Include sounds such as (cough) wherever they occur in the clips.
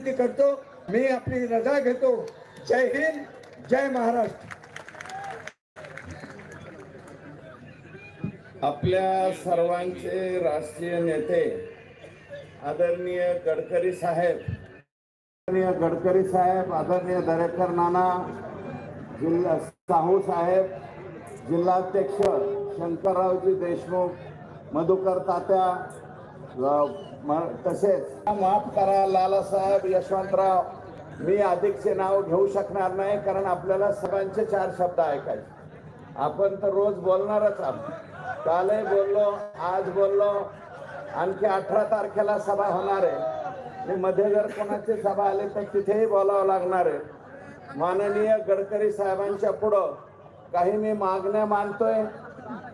विनंती करतो मी आपली रजा घेतो. जय हिंद जय महाराष्ट्र. आपल्या सर्वांचे राष्ट्रीय नेते आदरणीय गडकरी साहेब. आदरणीय गडकरी साहेब आदरणीय दरेकर नाना जिल्हा साहू साहेब जिल्हाध्यक्ष शंकररावजी देशमुख मधुकर तात्या तसेच. माफ करा लालासाहेब यशवंतराव. मी अधिकचे नाव घेऊ शकणार नाही कारण आपल्याला सर्वांचे चार शब्द ऐकायचे. आपण तर रोज बोलणारच आहोत. कालही बोललो आज बोललो. आणखी अठरा तारखेला सभा होणार आहे. मध्ये जर कोणाची सभा आली तर तिथेही बोलावं लागणार आहे. माननीय गडकरी साहेबांच्या पुढं काही मी मागण्या मानतोय.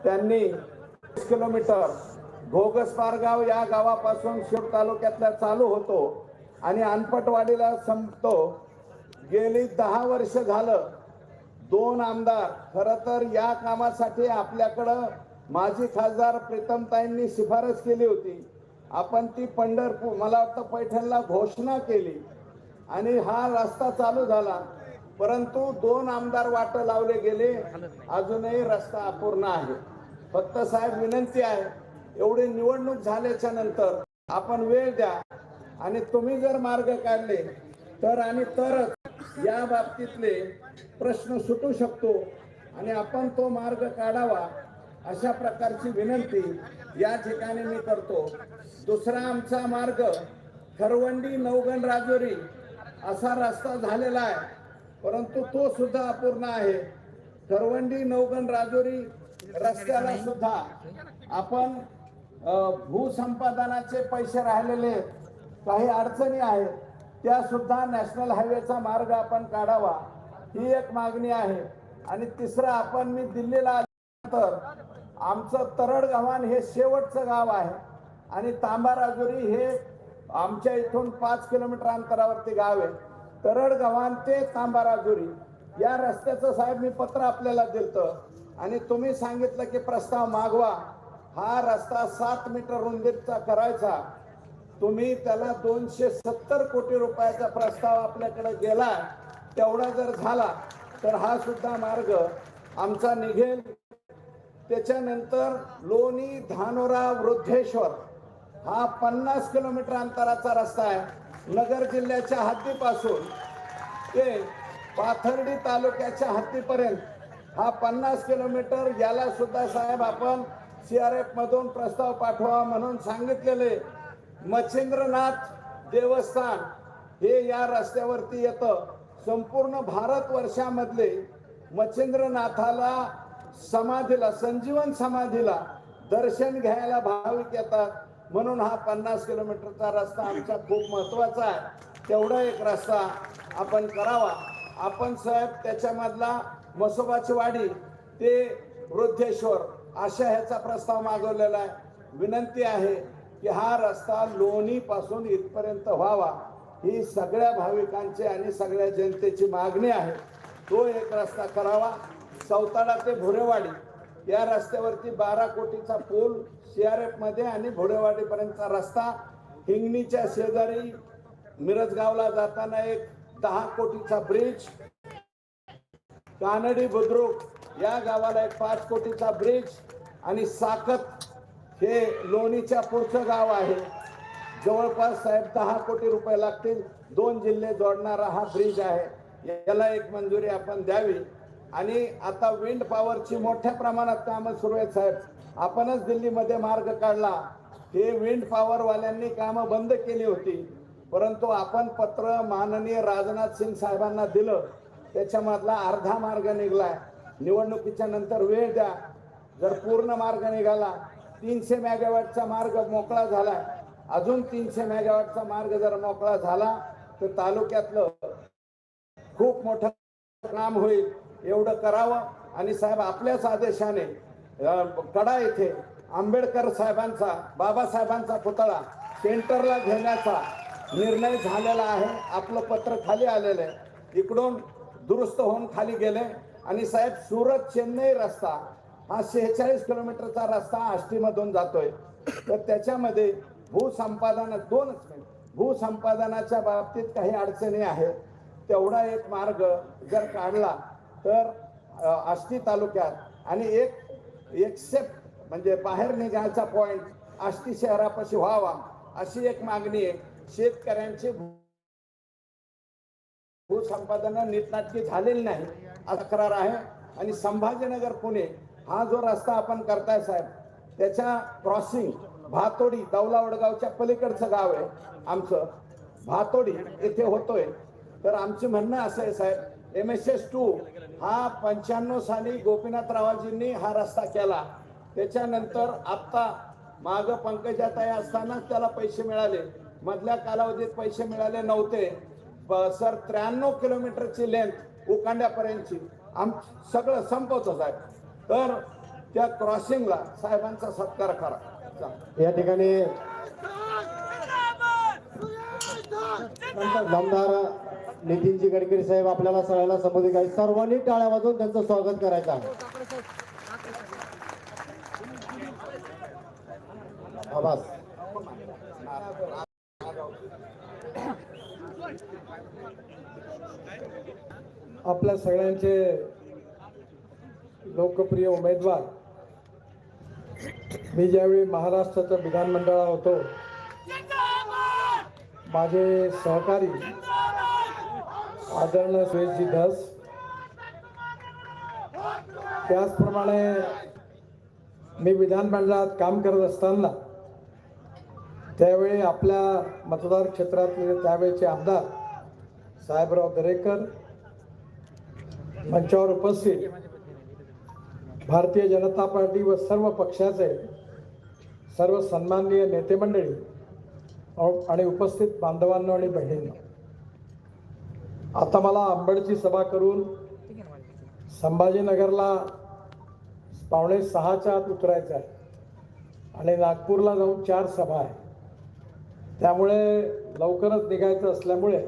त्यांनी वीस किलोमीटर घोगसपारगाव या गावापासून शिव तालुक्यातला चालू होतो आणि अनपटवाडीला संपतो. गेली दहा वर्ष झालं दोन आमदार. खर तर या कामासाठी आपल्याकडं माजी खासदार प्रीतमताईंनी शिफारस केली होती. आपण ती पंढरपूर मला वाटतं पैठणला घोषणा केली. आणि हा रस्ता चालू झाला. परंतु दोन आमदार वाट लावले गेले. अजूनही रस्ता अपूर्ण आहे. फक्त साहेब विनंती आहे एवढी निवडणूक झाल्याच्यानंतर आपण वेळ द्या. आणि तुम्ही जर मार्ग काढले तर आणि तरच या बाबतीतले प्रश्न सुटू शकतो. आणि आपण तो मार्ग काढावा अशा प्रकारची विनंती या ठिकाणी मी करतो. दुसरा आमचा मार्ग खरवंडी नवगण राजोरी असा रस्ता झालेला आहे. परंतु तो सुद्धा अपूर्ण आहे. खरवंडी नवगण राजोरी रस्त्याला सुद्धा आपण भूसंपादनाचे पैसे राहिलेले काही अडचणी आहेत. त्या सुद्धा नॅशनल हायवेचा मार्ग आपण काढावा. ही एक मागणी आहे. आणि तिसरं आपण मी दिल्लीला आल्यानंतर आमचं तरड गव्हाण हे शेवटचं गाव आहे. आणि तांबाराजुरी हे आमच्या इथून पाच किलोमीटर अंतरावरती गाव आहे. तरड गव्हाण ते तांबाराजुरी. या रस्त्याचं साहेब मी पत्र आपल्याला दिलतं. आणि तुम्ही सांगितलं की प्रस्ताव मागवा. हा रस्ता सात मीटर रुंदीचा करायचा. तुम्ही त्याला दोनशे सत्तर कोटी रुपयाचा प्रस्ताव आपल्याकडे गेला तेवढा जर झाला तर हा सुद्धा मार्ग आमचा निघेल. त्याच्यानंतर लोणी धानोरा वृद्धेश्वर हा पन्नास किलोमीटर अंतराचा रस्ता आहे. नगर जिल्ह्याच्या हद्दीपासून ते पाथर्डी तालुक्याच्या हद्दीपर्यंत हा पन्नास किलोमीटर याला सुद्धा साहेब आपण सी आर एफमधून प्रस्ताव पाठवा म्हणून सांगितलेले मच्छिंद्रनाथ देवस्थान हे या रस्त्यावरती येतं. संपूर्ण भारत वर्षामधले मच्छिंद्रनाथाला समाधीला संजीवन समाधीला दर्शन घ्यायला भाविक येतात. म्हणून हा पन्नास किलोमीटरचा रस्ता आमचा खूप महत्त्वाचा आहे. तेवढा एक रस्ता आपण करावा. आपण साहेब त्याच्यामधला मसोबाची वाडी ते वृद्धेश्वर अशा ह्याचा प्रस्ताव मागवलेला आहे. विनंती आहे की हा रस्ता लोणी पासून इथपर्यंत व्हावा. ही सगळ्या भाविकांची आणि सगळ्या जनतेची मागणी आहे. तो एक रस्ता करावा. सौताडा ते भोरेवाडी. या रस्त्यावरती बारा कोटीचा पूल आर एफमध्ये आणि भोरेवाडीपर्यंतचा रस्ता. हिंगणीच्या शेजारी मिरजगावला जाताना एक दहा कोटीचा ब्रिज. कानडी बुद्रुक. या गावाला एक पाच कोटीचा ब्रिज आणि साकत हे लोणीच्या पुढचं गाव आहे. जवळपास साहेब दहा कोटी रुपये लागतील. दोन जिल्हे जोडणारा हा ब्रिज आहे. याला एक मंजुरी आपण द्यावी. आणि आता विंड पॉवरची मोठ्या प्रमाणात कामं सुरू आहेत साहेब. आपणच दिल्लीमध्ये मार्ग काढला. हे विंड पॉवरवाल्यांनी कामं बंद केली होती. परंतु आपण पत्र माननीय राजनाथ सिंग साहेबांना दिलं. त्याच्यामधला अर्धा मार्ग निघलाय. निवडणुकीच्या नंतर वेळ द्या. जर पूर्ण मार्ग निघाला तीनशे मेगावॅटचा मार्ग मोकळा झाला अजून तीनशे मेगावॅटचा मार्ग जर मोकळा झाला तर तालुक्यातलं खूप मोठं काम होईल. एवढं करावं. आणि साहेब आपल्याच आदेशाने कडा येथे आंबेडकर साहेबांचा बाबासाहेबांचा पुतळा सेंटरला घेण्याचा निर्णय झालेला आहे. आपलं पत्र खाली आलेलं आहे. इकडून दुरुस्त होऊन खाली गेले. आणि साहेब सुरत चेन्नई रस्ता हा शेहेचाळीस किलोमीटरचा रस्ता आष्टीमधून जातोय. तर त्याच्यामध्ये भूसंपादन दोनच मिनिट भूसंपादनाच्या बाबतीत काही अडचणी आहेत. तेवढा एक मार्ग जर काढला तर आष्टी तालुक्यात आणि एक एक्सेप्ट म्हणजे बाहेर निघायचा पॉईंट आष्टी शहरापाशी व्हावा अशी एक मागणी आहे. शेतकऱ्यांची भूसंपादन नीटनाटकी झालेली नाही. तक्रार आहे. आणि संभाजीनगर पुणे हा जो रस्ता आपण करताय साहेब त्याच्या क्रॉसिंग भातोडी दौला वडगावच्या पलीकडचं गाव आहे आमचं. भातोडी येथे होतोय. तर आमचं म्हणणं असं आहे साहेब एम एस एस टू हा पंच्याण्णव साली गोपीनाथरावाजींनी हा रस्ता केला. त्याच्यानंतर आत्ता माग पंकजाताई असतानाच त्याला पैसे मिळाले. मधल्या कालावधीत पैसे मिळाले नव्हते. सर त्र्याण्णव किलोमीटरची लेंथ उकांड्यापर्यंतची. आम सगळं संपवतो साहेब. तर त्या क्रॉसिंगला साहेबांचा सत्कार करा. चा- या ठिकाणी नामदार नितीनजी गडकरी साहेब आपल्याला सगळ्यांना संबोधित आहे सर्वांनी टाळ्या वाजवून त्यांचं स्वागत करायचं आहे. आभास आपल्या सगळ्यांचे लोकप्रिय उमेदवार. मी ज्यावेळी महाराष्ट्राच्या विधानमंडळात होतो माझे सहकारी आदरणीय सुरेशजी धस त्याचप्रमाणे मी विधानमंडळात काम करत असताना त्यावेळी आपल्या मतदार क्षेत्रातले त्यावेळेचे आमदार साहेबराव दरेकर मंचावर उपस्थित भारतीय जनता पार्टी व सर्व पक्षाचे सर्व सन्माननीय नेते मंडळी आणि उपस्थित बांधवांनो आणि बहिणींना. आता मला आंबडची सभा करून संभाजीनगरला पावणे सहाच्या आत उतरायचं आहे. आणि नागपूरला जाऊन चार सभा आहे त्यामुळे लवकरच निघायचं असल्यामुळे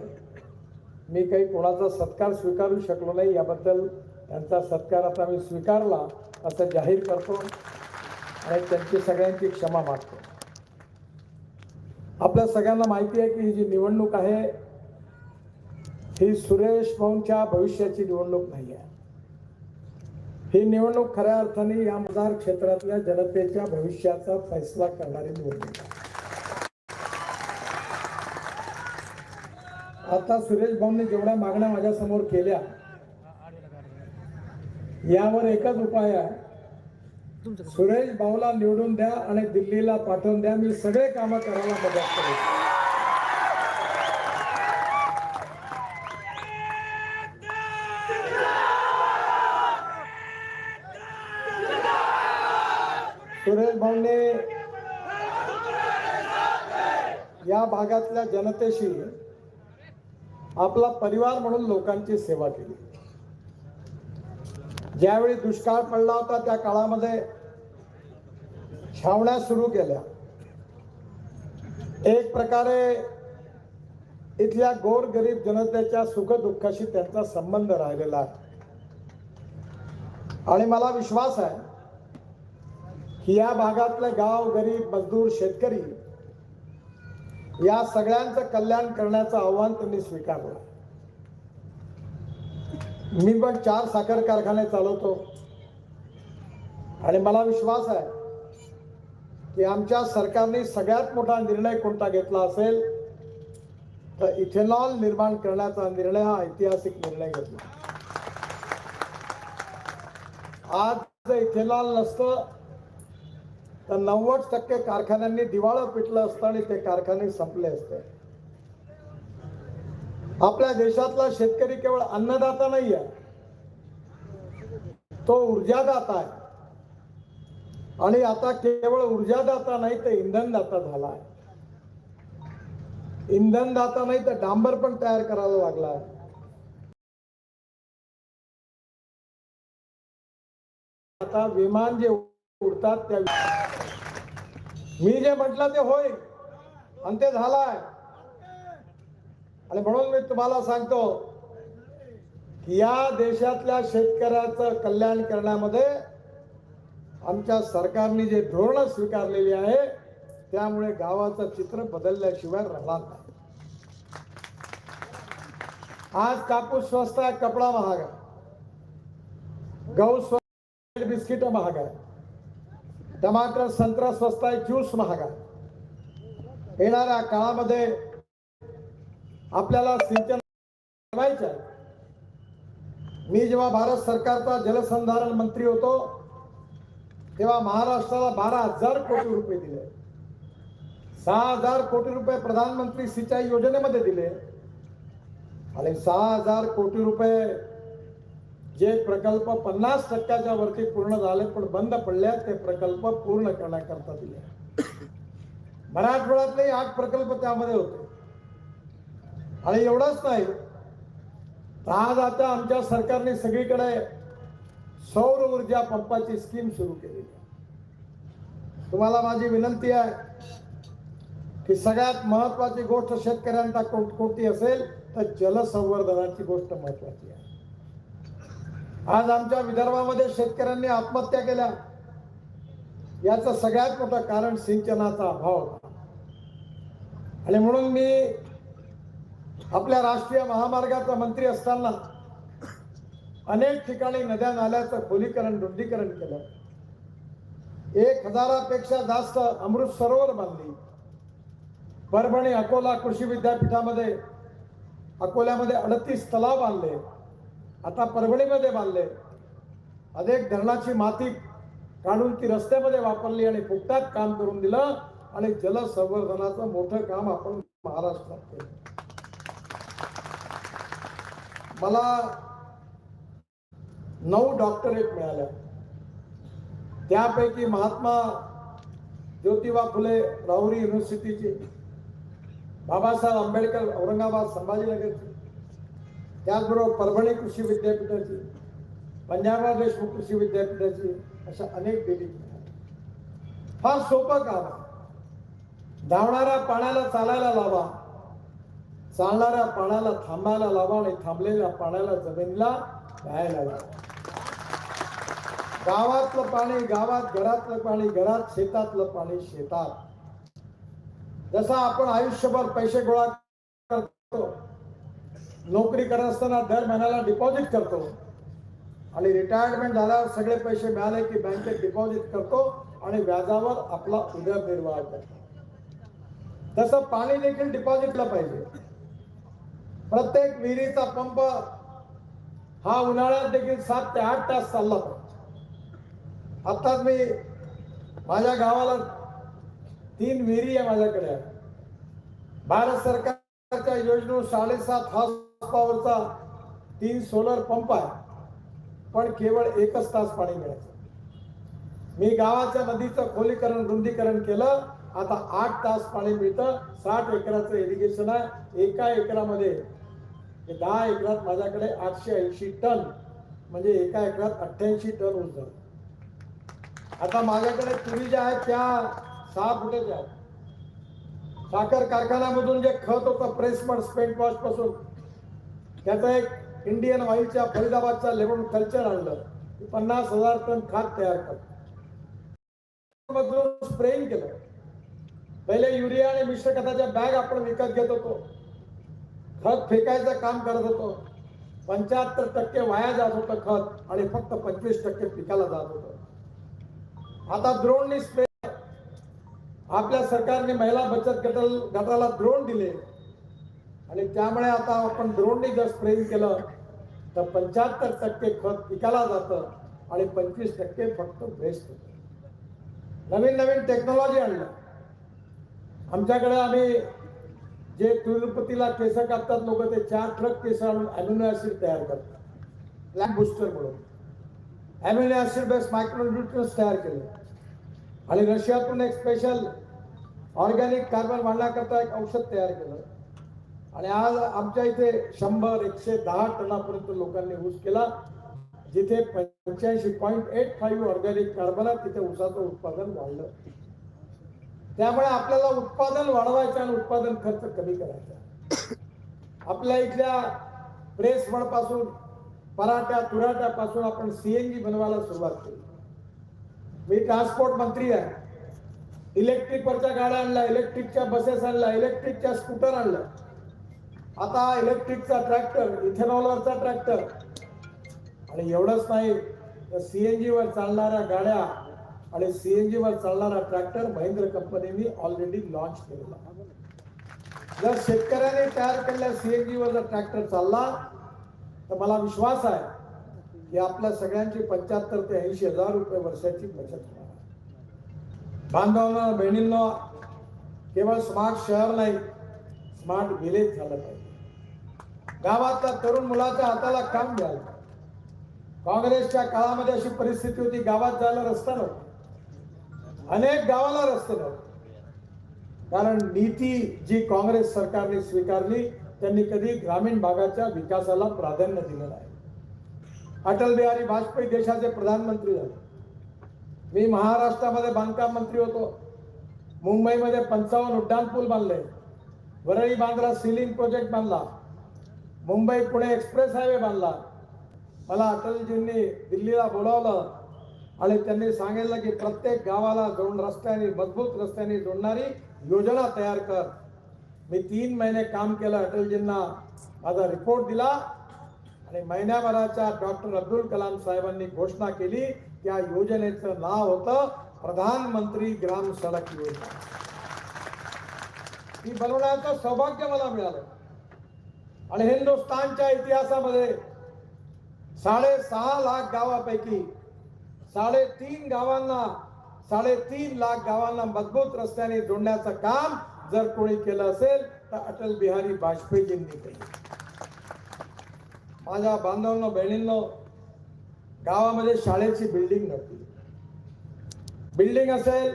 मी काही कोणाचा सत्कार स्वीकारू शकलो नाही याबद्दल त्यांचा सत्कार आता मी स्वीकारला असं जाहीर करतो आणि त्यांची सगळ्यांची क्षमा मागतो. आपल्या सगळ्यांना माहिती आहे की ही जी निवडणूक आहे ही सुरेश भाऊंच्या भविष्याची निवडणूक नाही आहे. ही निवडणूक खऱ्या अर्थाने या मतदार क्षेत्रातल्या जनतेच्या भविष्याचा फैसला करणारी निवडणूक आहे. आता सुरेश भाऊंनी जेवढ्या मागण्या माझ्यासमोर केल्या यावर एकच उपाय आहे. सुरेश भाऊला निवडून द्या आणि दिल्लीला पाठवून द्या. मी सगळे कामं करायला मदत करेन. सुरेश भाऊने या भागातल्या जनतेशी आपला परिवार म्हणून लोकांची सेवा केली. ज्यावेळी दुष्काळ पडला होता त्या काळामध्ये छावण्या सुरू केल्या. एक प्रकारे इथल्या गोरगरीब जनतेच्या सुखदुःखाशी त्यांचा संबंध राहिलेला आहे. आणि मला विश्वास आहे की या भागातले गाव गरीब मजदूर शेतकरी या सगळ्यांचं कल्याण करण्याचं आव्हान त्यांनी स्वीकारलं. मी पण चार साखर कारखाने चालवतो. आणि मला विश्वास आहे की आमच्या सरकारने सगळ्यात मोठा निर्णय कोणता घेतला असेल तर इथेनॉल निर्माण करण्याचा निर्णय हा ऐतिहासिक निर्णय घेतला. आज जर इथेनॉल नसतं तर नव्वद टक्के कारखान्यांनी दिवाळं पिटलं असतं आणि ते कारखाने संपले असते. आपल्या देशातला शेतकरी केवळ अन्नदाता नाही आहे तो ऊर्जादाता आहे. आणि आता केवळ ऊर्जादाता नाही तर इंधनदाता झाला आहे. इंधनदाता नाही तर डांबर पण तयार करायला लागला आहे. आता विमान जे उडतात त्या मी जे म्हटलं ते होईल आणि ते झालाय. आणि म्हणून मी तुम्हाला सांगतो की या देशातल्या शेतकऱ्याचं कल्याण करण्यामध्ये आमच्या सरकारने जे धोरणं स्वीकारलेली आहे त्यामुळे गावाचं चित्र बदलल्याशिवाय राहणार नाही. आज कापूस स्वस्त आहे कपडा महाग आहे. गहू स्वस्त बिस्किट महाग आहे टमाटर संत्रा स्वस्त आहे ज्यूस महाग. आहे येणाऱ्या काळामध्ये आपल्याला सिंचन करायचं आहे मी जेव्हा भारत सरकारचा जलसंधारण मंत्री होतो तेव्हा महाराष्ट्राला बारा हजार कोटी रुपये दिले. सहा हजार कोटी रुपये प्रधानमंत्री सिंचाई योजनेमध्ये दिले. आणि सहा हजार कोटी रुपये जे प्रकल्प पन्नास टक्क्याच्या वरती पूर्ण झाले पण बंद पडले ते प्रकल्प पूर्ण करण्याकरता दिले. मराठवाड्यातले आठ प्रकल्प त्यामध्ये होते. आणि एवढंच नाही तर आज आता आमच्या सरकारने सगळीकडे सौर ऊर्जा पंपाची स्कीम सुरू केली तुम्हाला माझी विनंती आहे की सगळ्यात महत्वाची गोष्ट शेतकऱ्यांना कोणती असेल तर जलसंवर्धनाची गोष्ट महत्वाची आहे. आज आमच्या विदर्भामध्ये शेतकऱ्यांनी आत्महत्या केल्या. याचं सगळ्यात मोठं कारण सिंचनाचा अभाव होता. आणि म्हणून मी आपल्या राष्ट्रीय महामार्गाचा मंत्री असताना अनेक ठिकाणी नद्या नाल्याचं खोलीकरण रुंदीकरण केलं. एक हजारापेक्षा जास्त अमृत सरोवर बांधली. परभणी अकोला कृषी विद्यापीठामध्ये अकोल्यामध्ये अडतीस तलाव बांधले. आता परभणीमध्ये बांधले. अनेक धरणाची माती काढून ती रस्त्यामध्ये वापरली आणि फुकटात काम करून दिलं आणि जलसंवर्धनाचं मोठं काम आपण महाराष्ट्रात केलं. मला नऊ डॉक्टरेट मिळाल्या. त्यापैकी महात्मा ज्योतिबा फुले राहुरी युनिव्हर्सिटीची बाबासाहेब आंबेडकर औरंगाबाद संभाजीनगरची त्याचबरोबर परभणी कृषी विद्यापीठाची पंजाबराव देशमुख कृषी विद्यापीठाची अशा अनेक बिल्डिंग फार सोपं काम आहे. धावणाऱ्या पाण्याला चालायला लावा चालणाऱ्या पाण्याला थांबायला लावा आणि थांबलेल्या पाण्याला जमिनीला प्यायला लावा. गावातलं पाणी गावात घरातलं पाणी घरात शेतातलं पाणी शेतात. जसा आपण आयुष्यभर पैसे गोळा करतो नोकरी करत असताना दर महिन्याला डिपॉझिट करतो. आणि रिटायरमेंट झाल्यावर सगळे पैसे मिळाले की बँकेत डिपॉझिट करतो आणि व्याजावर आपला उदरनिर्वाह करतो. तसं पाणी देखील डिपॉझिटला पाहिजे. प्रत्येक विहिरीचा पंप हा उन्हाळ्यात देखील सात ते आठ तास चालला पाहिजे आत्ताच मी माझ्या गावाला तीन विहिरी आहे माझ्याकडे. भारत सरकारच्या योजनेवर साडेसात हा पॉवरचा तीन सोलर पंप आहे पण केवळ एकच तास पाणी मिळायचं. मी गावाच्या नदीचं खोलीकरण रुंदीकरण केलं आता आठ तास पाणी मिळतं साठ एकराचं इरिगेशन आहे एका एकरामध्ये दहा एकरात माझ्याकडे आठशे ऐंशी टन म्हणजे एका एकरात अठ्ठ्याऐंशी टन ऊस झालं. आता माझ्याकडे तुरी ज्या आहेत त्या सहा फुटाच्या आहेत. साखर कारखान्यामधून जे खत होतं प्रेसमड स्पेंट वॉशपासून त्याचा एक इंडियन ऑइलच्या फरीदाबादच्या लेबन कल्चर आणलं. पन्नास हजार टन खाद तयार करत स्प्रेइंग केलं. पहिले युरिया आणि मिश्र खताच्या बॅग आपण विकत घेत होतो. खत फेकायचं काम करत होतो. पंच्याहत्तर टक्के वाया जात होतं खत आणि फक्त पंचवीस टक्के पिकाला जात होतं. आता द्रोणनी स्प्रे आपल्या सरकारने महिला बचत गट गटाला द्रोण दिले. आणि त्यामुळे आता आपण द्रोणने जर स्प्रे केलं तर पंच्याहत्तर टक्के खत पिकाला जातं आणि पंचवीस टक्के फक्त वेस्ट होतं. नवीन नवीन टेक्नॉलॉजी आणलं. आमच्याकडे आम्ही जे तिरुपतीला केस कापतात लोक ते चार ट्रक केस आणून अॅम्युनो ऍसिड तयार करतात. ब्लॅक बुस्टर म्हणून. अॅम्युनो ऍसिड बेस मायक्रोन्युट्रन्स तयार केले. आणि रशियातून एक स्पेशल ऑर्गॅनिक कार्बन वाढण्याकरता एक औषध तयार केलं. आणि आज आमच्या इथे शंभर एकशे दहा टनापर्यंत लोकांनी ऊस केला. जिथे पंच्याऐंशी point eight five organic carbon आहे तिथे ऊसाचं उत्पादन वाढलं. त्यामुळे आपल्याला उत्पादन वाढवायचं आणि उत्पादन खर्च कमी करायचा. आपल्या इथल्या प्रेस पासून पराठ्या तुराट्यापासून आपण सीएनजी बनवायला सुरुवात केली. मी ट्रान्सपोर्ट मंत्री आहे. इलेक्ट्रिक वरच्या गाड्या आणल्या इलेक्ट्रिकच्या बसेस आणल्या इलेक्ट्रिकच्या स्कूटर आणल्या. आता इलेक्ट्रिकचा ट्रॅक्टर इथेनॉलवरचा ट्रॅक्टर आणि एवढंच नाही तर एन वर चालणाऱ्या गाड्या आणि सी एन वर चालणारा ट्रॅक्टर महिंद्र कंपनीने ऑलरेडी लॉन्च केलेला. जर शेतकऱ्याने तयार केलेल्या सी एन जर ट्रॅक्टर चालला तर मला विश्वास आहे की आपल्या सगळ्यांची पंच्याहत्तर ते ऐंशी हजार रुपये वर्षाची बचत होणार बांधवांना बहिणींना केवळ स्मार्ट शहर नाही स्मार्ट विलेज झालं पाहिजे. गावातल्या तरुण मुलाच्या हाताला काम मिळालं काँग्रेसच्या काळामध्ये अशी परिस्थिती होती गावात जायला रस्ता नव्हता. अनेक गावाला रस्ता नव्हता. कारण नीती जी काँग्रेस सरकारने स्वीकारली त्यांनी कधी ग्रामीण भागाच्या विकासाला प्राधान्य दिलं नाही. अटल बिहारी वाजपेयी देशाचे प्रधानमंत्री झाले. मी महाराष्ट्रामध्ये बांधकाम मंत्री होतो. मुंबईमध्ये पंचावन्न उड्डाणपूल बांधले. वरळी बांद्रा सिलिंग प्रोजेक्ट बांधला. मुंबई पुणे एक्सप्रेस हायवे बांधला. मला अटलजींनी दिल्लीला बोलावलं आणि त्यांनी सांगितलं की प्रत्येक गावाला जोड रस्त्याने मजबूत रस्त्याने जोडणारी योजना तयार कर. मी तीन महिने काम केलं अटलजींना. माझा रिपोर्ट दिला आणि महिन्याभराच्या डॉक्टर अब्दुल कलाम साहेबांनी घोषणा केली त्या योजनेचं नाव होतं प्रधानमंत्री ग्राम सडक योजना. ती बनवण्याचं सौभाग्य मला मिळालं. आणि हिंदुस्थानच्या इतिहासामध्ये साडेसहा लाख गावापैकी साडेतीन गावांना साडेतीन लाख गावांना मजबूत रस्त्याने जोडण्याचं काम जर कोणी केलं असेल तर अटल बिहारी वाजपेयीजींनी केलं. माझ्या बांधवांना बहिणींनो गावामध्ये शाळेची बिल्डिंग नव्हती. बिल्डिंग असेल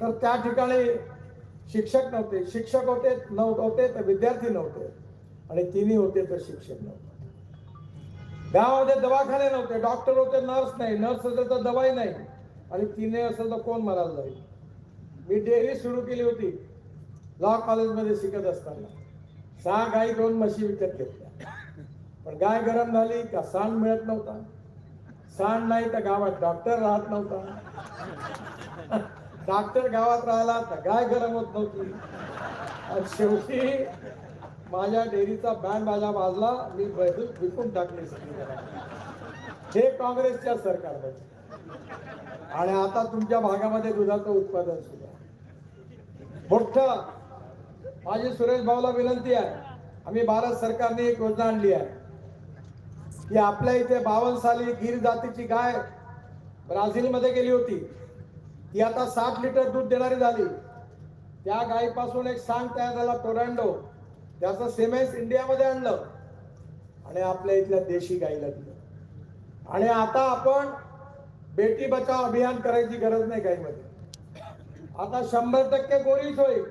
तर त्या ठिकाणी शिक्षक नव्हते. शिक्षक होते नव्हते तर विद्यार्थी नव्हते. आणि तिन्ही होते तर शिक्षण नव्हतं. गावामध्ये दवाखाने नव्हते डॉक्टर होते नर्स नाही. नर्स असेल तर दवाई नाही. आणि तिने असेल तर कोण मरायला जाईल? मी डेअरी सुरू केली होती. लॉ कॉलेजमध्ये शिकत असताना. सहा गाई दोन म्हशी विकत घेतल्या. पण गाय गरम झाली का सांड मिळत नव्हता. सांड नाही तर गावात डॉक्टर राहत नव्हता. (laughs) डॉक्टर गावात राहिला तर गाय गरम होत नव्हती. आणि शेवटी माझ्या डेअरीचा बँड माझ्या बाजला मी बैल विकून टाकले सगळी हे काँग्रेसच्या सरकारमध्ये. आणि आता तुमच्या भागामध्ये दुधाचं उत्पादन सुद्धा. आहे मोठं. माझी सुरेश भाऊला विनंती आहे. आम्ही भारत सरकारने एक योजना आणली आहे. की आपल्या इथे बावन्न साली गिर जातीची गाय ब्राझीलमध्ये गेली होती. ती आता साठ लिटर दूध देणारी झाली. त्या गायीपासून एक सांग तयार झाला टोरॅन्डो त्याचं सिमेंट इंडियामध्ये आणलं. आणि आपल्या इथल्या देशी गाईला दिलं. आणि आता आपण बेटी बचाव अभियान करायची गरज नाही गाईमध्ये. आता शंभर टक्के गोरीच होईल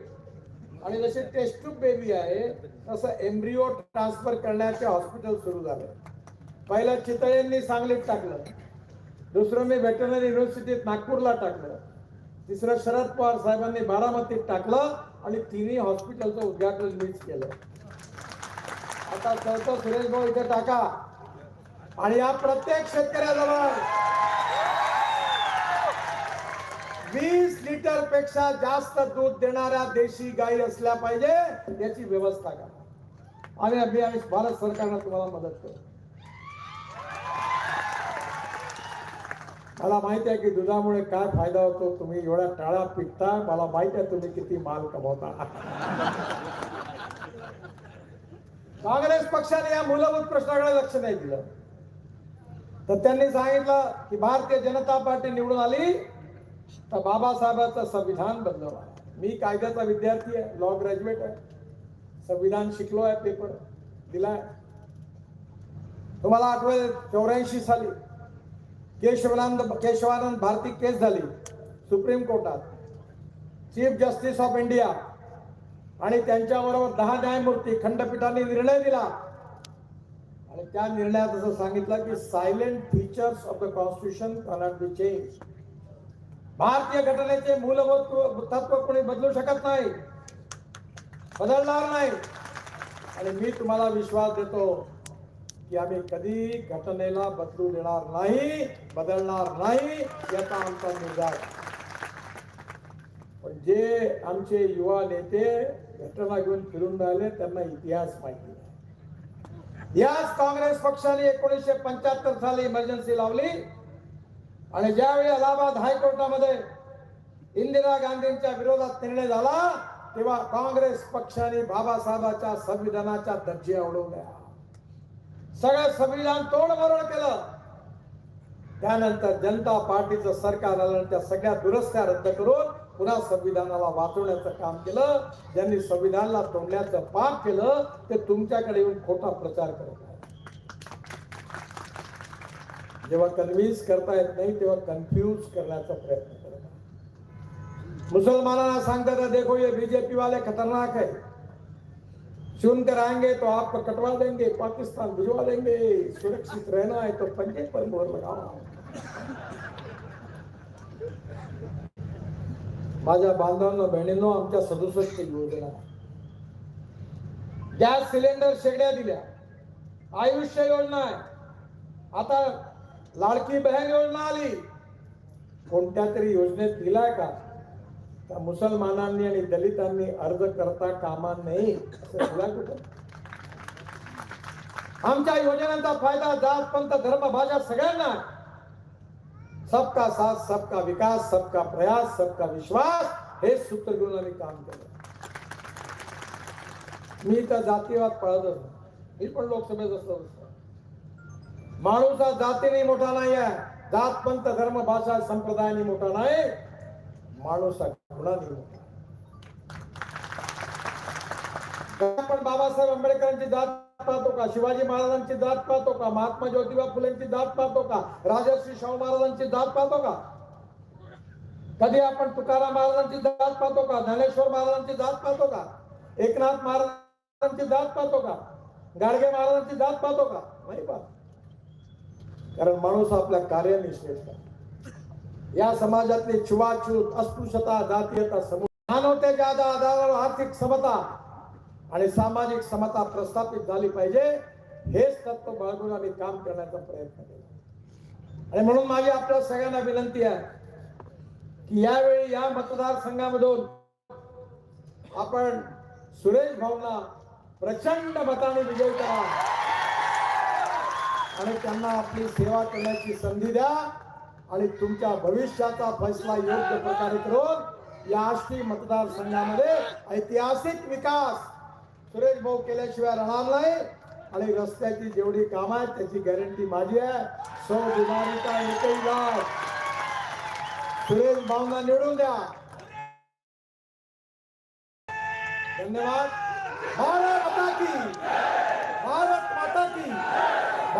आणि जसे टेस्ट ट्यूब बेबी आहे तसं एम्ब्रिओ ट्रान्सफर करण्याचे हॉस्पिटल सुरू झालं. पहिलं चितळेंनी सांगलीत टाकलं. दुसरं मी व्हेटरनरी युनिव्हर्सिटीत नागपूरला टाकलं. तिसरं शरद पवार साहेबांनी बारामतीत टाकलं. आणि तिन्ही हॉस्पिटलचं उद्घाटन मीच केलं. आता चौथं सुरेश भाऊ इथे टाका. आणि या प्रत्येक शेतकऱ्याजवळ वीस लिटरपेक्षा जास्त दूध देणाऱ्या देशी गाई असल्या पाहिजे याची व्यवस्था करा. आणि आम्ही आम्ही भारत सरकारनं तुम्हाला मदत करू. मला माहिती आहे की दुधामुळे काय फायदा होतो? तुम्ही एवढ्या टाळा पिकता मला माहिती आहे तुम्ही किती माल कमवता. काँग्रेस पक्षाने या मूलभूत प्रश्नाकडे लक्ष नाही दिलं. तर त्यांनी सांगितलं की भारतीय जनता पार्टी निवडून आली तर बाबासाहेबांचं संविधान बदलवा. मी कायद्याचा विद्यार्थी आहे लॉ ग्रॅज्युएट आहे. संविधान शिकलो आहे पेपर दिलाय. तुम्हाला आठवेल चौऱ्याऐंशी साली केशवानंद केशवानंद भारती केस झाली. सुप्रीम कोर्टात. Chief justice of India. आणि त्यांच्याबरोबर दहा न्यायमूर्ती खंडपीठाने निर्णय दिला. आणि त्या निर्णयात असं सांगितलं की silent features of the constitution cannot be change भारतीय घटनेचे मूलभूत तत्व कोणी बदलू शकत नाही. बदलणार नाही. आणि मी तुम्हाला विश्वास देतो की आम्ही कधी घटनेला बदलू देणार नाही बदलणार नाही याचा आमचा निर्धार पण जे आमचे युवा नेते घटना घेऊन फिरून राहिले त्यांना इतिहास माहिती इतिहास काँग्रेस पक्षाने एकोणीसशे पंच्याहत्तर साली इमर्जन्सी लावली. आणि ज्यावेळी अलाहाबाद हायकोर्टामध्ये इंदिरा गांधींच्या विरोधात निर्णय झाला तेव्हा काँग्रेस पक्षाने बाबासाहेबांच्या संविधानाच्या दर्जा उडवल्या सगळं संविधान तोडमरोड केलं. त्यानंतर जनता पार्टीचं सरकार आलं त्या सगळ्या दुरस्त्या रद्द करून पुन्हा संविधानाला वाचवण्याचं काम केलं. ज्यांनी संविधानाला तोडण्याचं पाप केलं ते तुमच्याकडे येऊन खोटा प्रचार करत आहे जेव्हा कन्व्हिन्स करता येत नाही तेव्हा कन्फ्यूज करण्याचा प्रयत्न करत आहे मुसलमानांना सांगतात देखो ये बीजेपी वाले खतरनाक आहे चुन कर आएंगे तो आपको कटवा देंगे पाकिस्तान भिजवा देंगे। सुरक्षित रहना है तो पंजे पर मोहर लगाओ। माझ्या बांधवांना बहिणींनो आमच्या सदुसष्ट योजना। गॅस सिलेंडर शेगड्या दिल्या। आयुष्य योजना आहे। आता लाडकी बहन योजना आली। कोणत्या तरी योजनेत दिलाय का? त्या मुसलमानांनी आणि दलितांनी अर्ज करता कामा नाही असं आमच्या योजनांचा फायदा जात पंत धर्म भाषा सगळ्यांना. सबका साथ सबका विकास सबका प्रयास सबका विश्वास हे सूत्र घेऊन आम्ही काम केलं. मी तर जातीवाद पळतच मी पण लोकसभेत असतो. माणूस हा जातीने मोठा नाही आहे जात पंत धर्म भाषा संप्रदायाने मोठा नाही. माणूस आपण बाबासाहेब आंबेडकरांची जात पाहतो का? शिवाजी महाराजांची जात पाहतो का? महात्मा ज्योतिबा फुलेंची जात पाहतो का? राजश्री शाहू महाराजांची जात पाहतो का? कधी आपण तुकाराम महाराजांची जात पाहतो का? ज्ञानेश्वर महाराजांची जात पाहतो का? एकनाथ महाराजांची जात पाहतो का? गाडगे महाराजांची जात पाहतो का? नाही पाहतो. कारण माणूस आपल्या कार्याने श्रेष्ठ आहे. या समाजातली छुवाछूत अस्पृश्यता जातीयता समूह मानवतेच्या आधारावर आर्थिक समता आणि सामाजिक समता प्रस्थापित झाली पाहिजे हेच तत्व बाळगून आम्ही काम करण्याचा प्रयत्न केला. आणि म्हणून माझी आपल्या सगळ्यांना विनंती आहे की यावेळी या मतदारसंघामधून आपण सुरेश भाऊंना प्रचंड मताने विजय करा. आणि त्यांना आपली सेवा करण्याची संधी द्या. आणि तुमच्या भविष्याचा फैसला योग्य प्रकारे करून या आष्टी मतदारसंघामध्ये ऐतिहासिक विकास सुरेश भाऊ केल्याशिवाय राहणार नाही. आणि रस्त्याची जेवढी कामं आहेत त्याची गॅरंटी माझी आहे. सौ बिमारीचा एकही गाव सुरेश भाऊंना निवडून द्या. धन्यवाद. भारत की